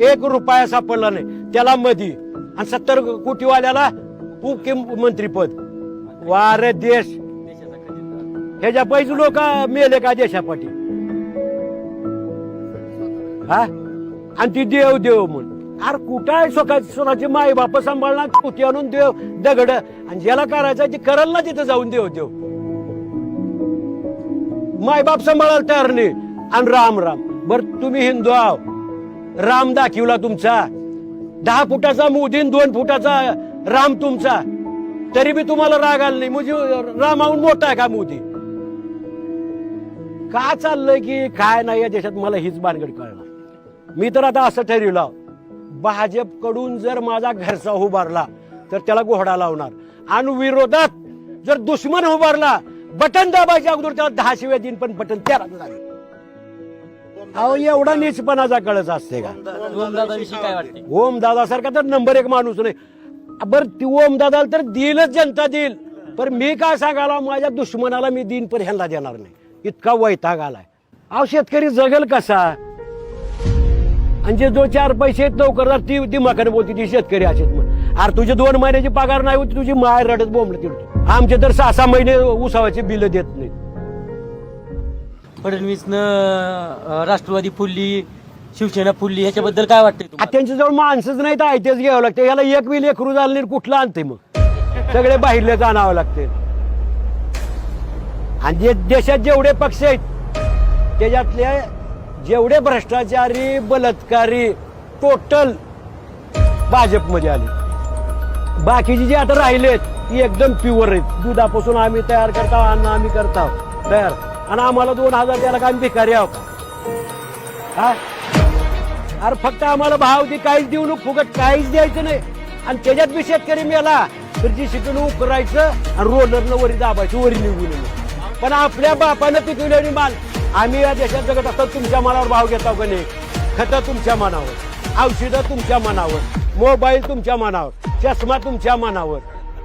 एक रुपया सापडला नाही. त्याला मधी. आणि सत्तर कोटीवाल्याला उपमुख्यमंत्रीपद वारे देश. ह्याच्या पैसे लोक मेले का देशापाठी? हा? आणि ती देव देव म्हणून. अरे कुठं आहे स्वतः स्वतःची माई बाप सांभाळणार कुठे आणून देव? दगड. आणि ज्याला करायचं ते करल ना तिथं जाऊन देव देव. माय बाप सांभाळायला तयार नाही. आणि राम राम. बर तुम्ही हिंदू आहो. राम दाखिवला तुमचा. दहा फुटाचा मुदीन दोन फुटाचा राम तुमचा. तरी बी तुम्हाला राग आला नाही. म्हणजे रामाहून मोठा आहे का मोदी? का चाललंय की काय नाही या देशात मला हीच बानगड कळणार. मी तर आता असं ठरवलं. भाजपकडून जर माझा घरचा उभारला तर त्याला घोडा लावणार. आणि विरोधात जर दुश्मन उभारला बटन दाबायच्या अगोदर त्याला दहा शिव्या देईन पण बटन त्याला देणार. अहो एवढा नीचपणाचा कळच असते का? ओमदादाविषयी काय वाटते? ओम दादा सारखा तर नंबर एक माणूस नाही. बर ती ओम दादाला तर देईलच जनता देईल. पण मी काय सांगायला माझ्या दुश्मनाला मी देईन पण ह्यांना देणार नाही. इतका वैताग आलाय. अहो शेतकरी जगल कसा? आणि जे जो चार पैसे आहेत नोकरदार ती दिमाखाने बोलते ती शेतकरी असेल म्हणून. अरे तुझे दोन महिन्याची पगार नाही होती तुझी माय रडत बोंबलं तिरतो आमचे तर सहा सहा महिने उसावाचे बिल देत नाहीत. फडणवीसनं राष्ट्रवादी फुलली शिवसेना फुलली ह्याच्याबद्दल काय वाटतंय त्यांच्याजवळ त्यांच्या जवळ माणसंच नाही तर आयतेच घ्यावं लागते. याला एक बी लेकरू झालं कुठलं आणते मग? सगळे बाहेरले आणावं लागते. आणि जे देशात जेवढे पक्ष आहेत त्याच्यातले जेवढे भ्रष्टाचारी बलात्कारी टोटल भाजपमध्ये आले. बाकीचे जे आता राहिलेत ती एकदम प्युअर आहेत. दुधापासून आम्ही तयार करतो अन्न आम्ही करतो तयार. आणि आम्हाला दोन हजार द्यायला काय आम्ही भिकारी आहो? का हा? अरे फक्त आम्हाला भाव दे काहीच देऊ नको फुकट काहीच द्यायचं नाही. आणि त्याच्यात बी शेतकरी मेला तर जी शिकून उकरायचं आणि रोलरनं वरी दाबायचं वरी निघून पण आपल्या बापानं पिकवलेली माल आम्ही या देशात जगत असतात तुमच्या मनावर भाव घेता का नाही? खतं तुमच्या मनावर औषधं तुमच्या मनावर मोबाईल तुमच्या मनावर चष्मा तुमच्या मनावर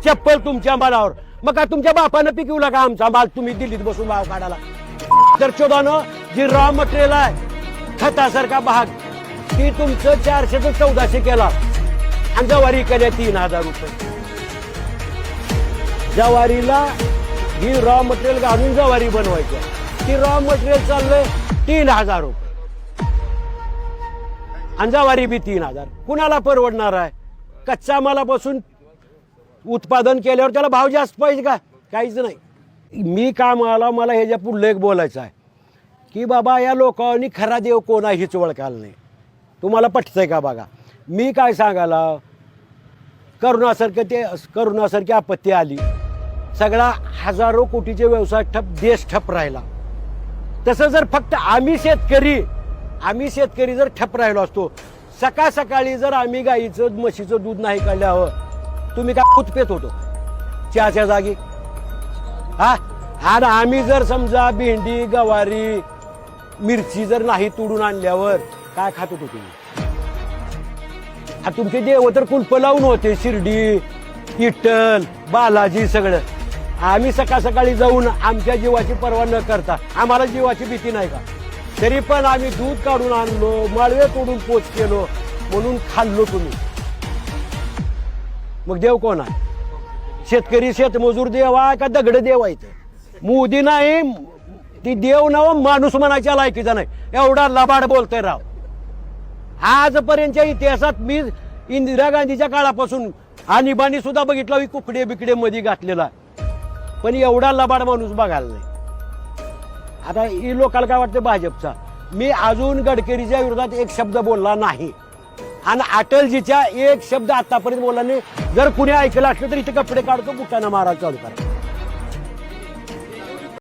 चप्पल तुमच्या मनावर मग का तुमच्या बापानं पिकवला का आमचा माल? तुम्ही दिल्लीत बसून भाव काढाला तर चोदानं जी रॉ मटेरियल आहे खतासारखा भाग ती तुमचं चारशे ते चौदाशे केला. आणि जवारी केल्या तीन हजार रुपये. जवारीला ही रॉ मटेरियल घालून जवारी बनवायची ती रॉ मटेरियल चाललंय तीन हजार रुपये. आणि जवारी बी तीन हजार. कुणाला परवडणार आहे? कच्च्या मालापासून उत्पादन केल्यावर त्याला भाव जास्त पाहिजे का? काहीच नाही. मी कामाला मला ह्याच्या पुढलं एक बोलायचं आहे. की बाबा या लोकांनी खरा देव कोण आहे हीच ओळखायला नाही. तुम्हाला पटतंय का बघा? मी काय सांगायला? करुणासारखं ते करुणासारखी आपत्ती आली. सगळा हजारो कोटीचे व्यवसाय ठप देश ठप राहिला. तसं जर फक्त आम्ही शेतकरी आम्ही शेतकरी जर ठप राहिलो असतो सकाळ सकाळी जर आम्ही गाईचं म्हशीचं दूध नाही काढल्यावर तुम्ही काय उत्पेत होतो? चहाच्या जागी? हा? आणि आम्ही जर समजा भेंडी गवारी मिरची जर नाही तोडून आणल्यावर काय खात होतो तुम्ही? तुमचे देव तर कुलप लावून होते शिर्डी इटल बालाजी सगळं. आम्ही सकाळ सकाळी जाऊन आमच्या जीवाची पर्वा न करता आम्हाला जीवाची भीती नाही का? तरी पण आम्ही दूध काढून आणलो माळवे तोडून पोच केलो म्हणून खाल्लो तुम्ही. मग देव कोण आहे? शेतकरी शेतमजूर देवा का दगड देवायचं मोदी नाही ती देव नाव माणूस म्हणायच्या लायकीचा नाही. एवढा लबाड बोलतोय राव. आजपर्यंतच्या इतिहासात मी इंदिरा गांधीच्या काळापासून आणीबाणी सुद्धा बघितला कुकडे बिकडे मध्ये घातलेला पण एवढा लबाड माणूस बघायला नाही. आता ही लोकांना काय वाटतं? भाजपचा. मी अजून गडकरीच्या विरोधात एक शब्द बोलला नाही. आणि अटलजीच्या एक शब्द आतापर्यंत बोलला नाही. जर कुणी ऐकलं असलं तर इथे कपडे काढतो बुटाना मारायला चालू करा.